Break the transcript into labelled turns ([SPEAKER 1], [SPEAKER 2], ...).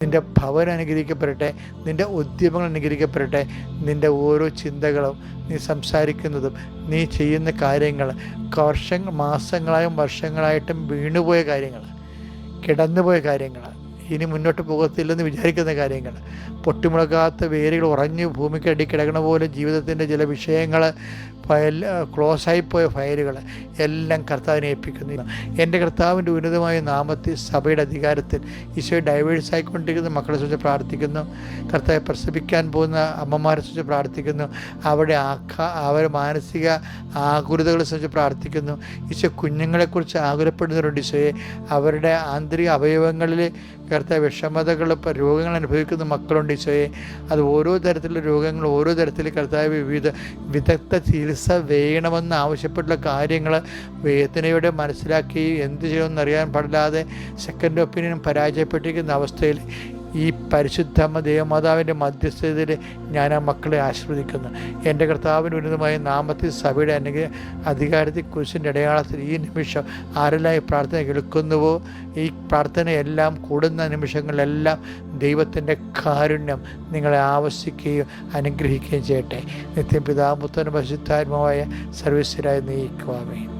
[SPEAKER 1] നിന്റെ ഭവനം അനുഗ്രഹിക്കപ്പെടട്ടെ നിന്റെ ഉദ്യമങ്ങൾ അനുഗ്രഹിക്കപ്പെടട്ടെ നിന്റെ ഓരോ ചിന്തകളും നീ സംസാരിക്കുന്നതും നീ ചെയ്യുന്ന കാര്യങ്ങൾ വർഷങ്ങൾ മാസങ്ങളായും വർഷങ്ങളായിട്ടും വീണുപോയ കാര്യങ്ങൾ കിടന്നുപോയ കാര്യങ്ങൾ ഇനി മുന്നോട്ട് പോകത്തില്ലെന്ന് വിചാരിക്കുന്ന കാര്യങ്ങൾ പൊട്ടിമുളകാത്ത വേരുകൾ ഉറഞ്ഞു ഭൂമിക്കടി കിടക്കണ പോലെ ജീവിതത്തിന്റെ ചില വിഷയങ്ങൾ ഫയൽ ക്ലോസ് ക്ലോസായിപ്പോയ ഫയലുകൾ എല്ലാം കർത്താവിനെ ഏൽപ്പിക്കുന്നു എന്റെ കർത്താവിന്റെ ഉന്നതമായ നാമത്തിൽ സഭയുടെ അധികാരത്തിൽ ഈശോ ഡൈവേഴ്സ് ആയിക്കൊണ്ടിരിക്കുന്ന മക്കളെ കുറിച്ച് പ്രാർത്ഥിക്കുന്നു. കർത്താവെ പ്രസവിക്കാൻ പോകുന്ന അമ്മമാരെ കുറിച്ച് പ്രാർത്ഥിക്കുന്നു. അവരുടെ ആഖ അവർ മാനസിക ആകുലതകളെ കുറിച്ച് പ്രാർത്ഥിക്കുന്നു. ഈശോ കുഞ്ഞുങ്ങളെക്കുറിച്ച് ആകുലപ്പെടുന്നവരുണ്ട് ഈശോയെ. അവരുടെ ആന്തരിക അവയവങ്ങളിൽ കർത്താവ് വിഷമതകൾ രോഗങ്ങൾ അനുഭവിക്കുന്ന മക്കളുണ്ട് ഈശോയെ. അത് ഓരോ തരത്തിലുള്ള രോഗങ്ങൾ ഓരോ തരത്തിൽ കർത്താവ് വിവിധ വിദഗ്ധ ചികിത്സ വേണമെന്ന് ആവശ്യപ്പെട്ടുള്ള കാര്യങ്ങൾ വേദനയോടെ മനസ്സിലാക്കി എന്ത് ചെയ്യുമെന്ന് അറിയാൻ പാടില്ലാതെ സെക്കൻഡ് ഒപ്പീനിയൻ പരാജയപ്പെട്ടിരിക്കുന്ന അവസ്ഥയിൽ ഈ പരിശുദ്ധമ്മ ദേവമാതാവിന്റെ മധ്യസ്ഥതയിൽ ഞാൻ ആ മക്കളെ ആശീർവദിക്കുന്നു. എന്റെ കർത്താവിന് ഉന്നതമായ നാമത്തിൽ സഭയുടെ അനുഗ്രഹ അധികാരത്തിൽ കുരിശിന്റെ അടയാളത്തിൽ ഈ നിമിഷം ആരെല്ലാം ഈ പ്രാർത്ഥന കേൾക്കുന്നുവോ ഈ പ്രാർത്ഥനയെല്ലാം കൂടുന്ന നിമിഷങ്ങളിലെല്ലാം ദൈവത്തിന്റെ കാരുണ്യം നിങ്ങളെ ആവശ്യിക്കുകയും അനുഗ്രഹിക്കുകയും ചെയ്യട്ടെ. നിത്യം പിതാമുത്തനും പരിശുദ്ധാത്മാവായ സർവീശ്വരായി നീക്കുവാമേ